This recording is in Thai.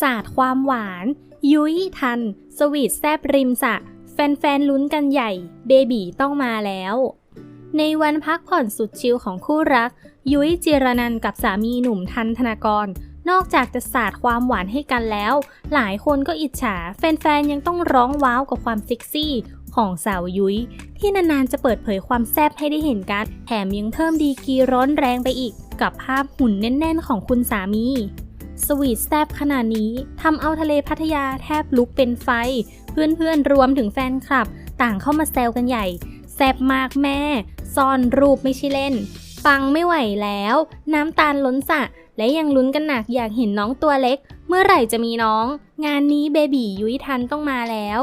ศาสตร์ความหวาน ยุ้ยทัน สวีทแซบริมสะ แฟนๆลุ้นกันใหญ่ เบบีต้องมาแล้ว ในวันพักผ่อนสุดชิลของคู่รัก ยุ้ยจิรนันกับสามีหนุ่มทันธนากร นอกจากจะสาดความหวานให้กันแล้ว หลายคนก็อิจฉา แฟนๆ ยังต้องร้องว้าวกับความเซ็กซี่ของสาวยุ้ย ที่นานๆจะเปิดเผยความแซ่บให้ได้เห็นกัน แถมยังเพิ่มดีกีร้อนแรงไปอีก กับภาพหุ่นแน่น ๆ ของคุณสามี สวีทแซบขนาดนี้ทำเอาทะเลพัทยาแทบลุกเป็นไฟ เพื่อนๆรวมถึงแฟนคลับ ต่างเข้ามาแซวกันใหญ่ แซบมากแม่ ซ่อนรูปไม่ใช่เล่น ฟังไม่ไหวแล้ว น้ำตาลล้นสะ และยังลุ้นกันหนักอยากเห็นน้องตัวเล็ก เมื่อไหร่จะมีน้อง งานนี้เบบียุ้ยทันต้องมาแล้ว